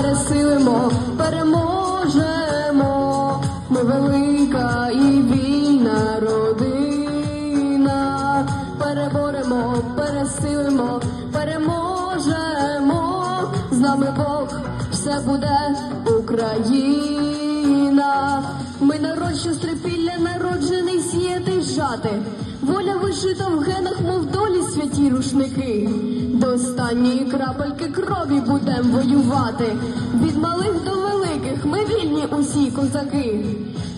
пересилимо, переможемо. Ми велика і вільна родина. Переборемо, пересилимо, переможемо. З нами Бог, все буде Україна. Ми народ, що народжений сіяти. Воля вишита в генах, мов долі святі рушники. До останньої крапельки крові будем воювати. Від малих до великих ми вільні усі козаки.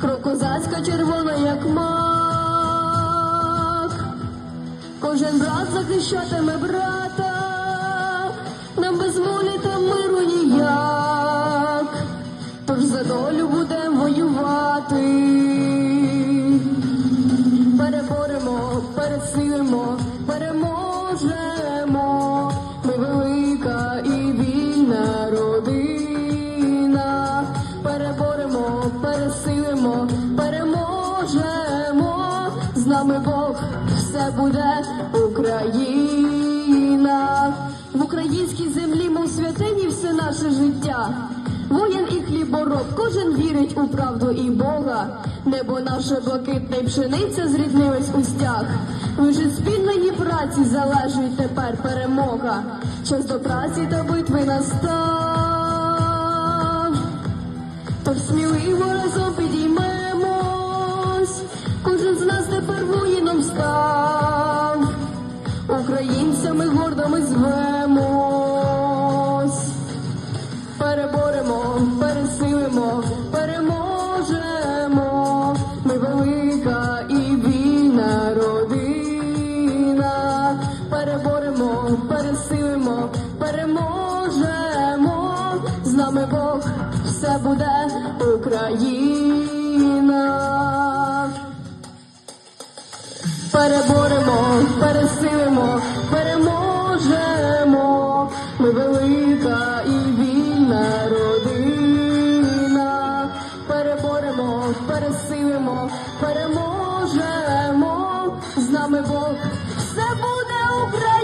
Крокозацька червона, як мак. Кожен брат захищатиме брата, Переборемо, переможемо. Ми велика і вільна родина. Переборемо, пересилимо, переможемо. З нами Бог, все буде Україна. В українській землі, мов святині, все наше життя. Воїн і хлібороб, вірить у правду і Бога. Небо наше блакитне й пшениця зріднилась у стяг. Від спільної праці залежить тепер перемога. Час до праці та битви настав. Тож сміливо разом підіймемось, кожен з нас тепер воїном став, українцями гордо ми звемось, нами Бог все буде Україна. Переборемо, пересилимо, переможемо. Ми велика і вільна родина. Переборемо, пересилимо, переможемо. З нами Бог все буде Україна.